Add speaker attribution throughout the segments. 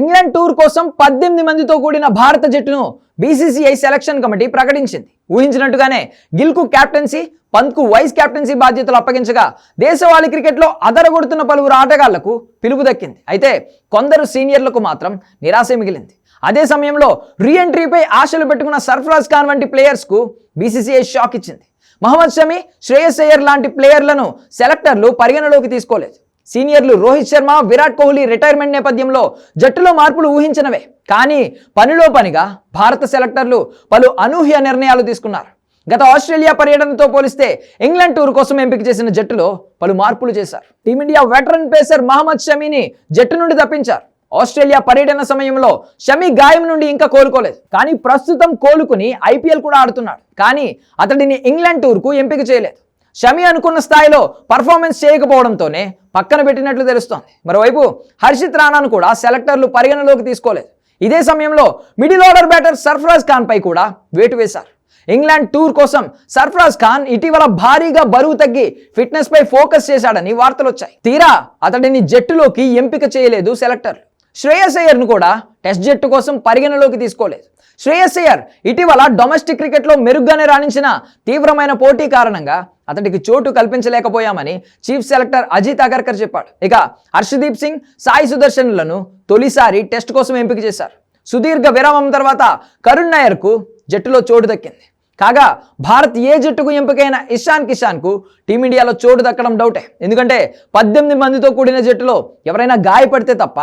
Speaker 1: England tour కోసం పద్దెనిమిది మందితో కూడిన భారత జట్టును బీసీసీఐ సెలక్షన్ కమిటీ ప్రకటించింది. ఊహించినట్టుగానే గిల్కు కెప్టెన్సీ పంత్కు వైస్ కెప్టెన్సీ బాధ్యతలు అప్పగించగా దేశవాళీ క్రికెట్లో అదరగొడుతున్న పలువురు ఆటగాళ్ళకు పిలుపు దక్కింది. అయితే కొందరు సీనియర్లకు మాత్రం నిరాశ మిగిలింది. అదే సమయంలో రీఎంట్రీపై ఆశలు పెట్టుకున్న సర్ఫరాజ్ ఖాన్ వంటి ప్లేయర్స్కు బీసీసీఐ షాక్ ఇచ్చింది. మహమ్మద్ షమి శ్రేయస్ అయ్యర్ లాంటి ప్లేయర్లను సెలెక్టర్లు పరిగణలోకి తీసుకోలేదు. సీనియర్లు రోహిత్ శర్మ విరాట్ కోహ్లీ రిటైర్మెంట్ నేపథ్యంలో జట్టులో మార్పులు ఊహించినవే. కానీ పనిలో పనిగా భారత సెలెక్టర్లు పలు అనూహ్య నిర్ణయాలు తీసుకున్నారు. గత ఆస్ట్రేలియా పర్యటనతో పోలిస్తే ఇంగ్లాండ్ టూర్ కోసం ఎంపిక చేసిన జట్టులో పలు మార్పులు చేశారు. Team India veteran pacer Mohammed షమీని జట్టు నుండి తప్పించారు. ఆస్ట్రేలియా పర్యటన సమయంలో షమి గాయం నుండి ఇంకా కోలుకోలేదు. కానీ ప్రస్తుతం కోలుకుని ఐపీఎల్ కూడా ఆడుతున్నాడు. కానీ అతడిని ఇంగ్లాండ్ టూర్కు ఎంపిక చేయలేదు. షమి అనుకున్న స్థాయిలో పర్ఫార్మెన్స్ చేయకపోవడంతోనే పక్కన పెట్టినట్లు తెలుస్తోంది. మరోవైపు హర్షిత్ రాణాను కూడా సెలెక్టర్లు పరిగణలోకి తీసుకోలేదు. ఇదే సమయంలో middle order batter Sarfaraz Khan పై కూడా వేటు వేశారు. ఇంగ్లాండ్ టూర్ కోసం సర్ఫరాజ్ ఖాన్ ఇటీవల భారీగా బరువు తగ్గి ఫిట్నెస్ పై ఫోకస్ చేశాడని వార్తలు వచ్చాయి తీరా అతడిని జట్టులోకి ఎంపిక చేయలేదు సెలెక్టర్లు శ్రేయస్ అయ్యర్ను కూడా టెస్ట్ జట్టు కోసం పరిగణలోకి తీసుకోలేదు. శ్రేయస్ అయ్యర్ ఇటీవల డొమెస్టిక్ క్రికెట్లో మెరుగ్గానే రాణించిన తీవ్రమైన పోటీ కారణంగా అతడికి చోటు కల్పించలేకపోయామని చీఫ్ సెలెక్టర్ అజిత్ అగర్కర్ చెప్పాడు. ఇక హర్షదీప్ సింగ్ సాయి సుదర్శన్లను తొలిసారి టెస్ట్ కోసం ఎంపిక చేశారు. సుదీర్ఘ విరామం తర్వాత కరుణ్ నాయర్కు జట్టులో చోటు దక్కింది. కాగా భారత్ ఏ జట్టుకు ఎంపికైన ఇషాన్ కిషాన్కు టీమిండియాలో చోటు దక్కడం డౌటే ఎందుకంటే పద్దెనిమిది మందితో కూడిన జట్టులో ఎవరైనా గాయపడితే తప్ప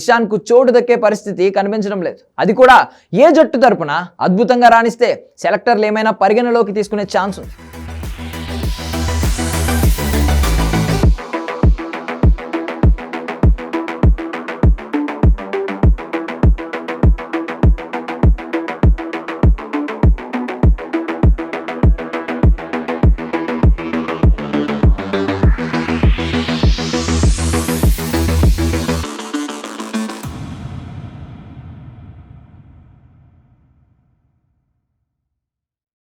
Speaker 1: ఇషాన్కు చోటు దక్కే పరిస్థితి కనిపించడం లేదు. అది కూడా ఏ జట్టు తరపున అద్భుతంగా రాణిస్తే సెలెక్టర్లు ఏమైనా పరిగణలోకి తీసుకునే ఛాన్స్ ఉంది.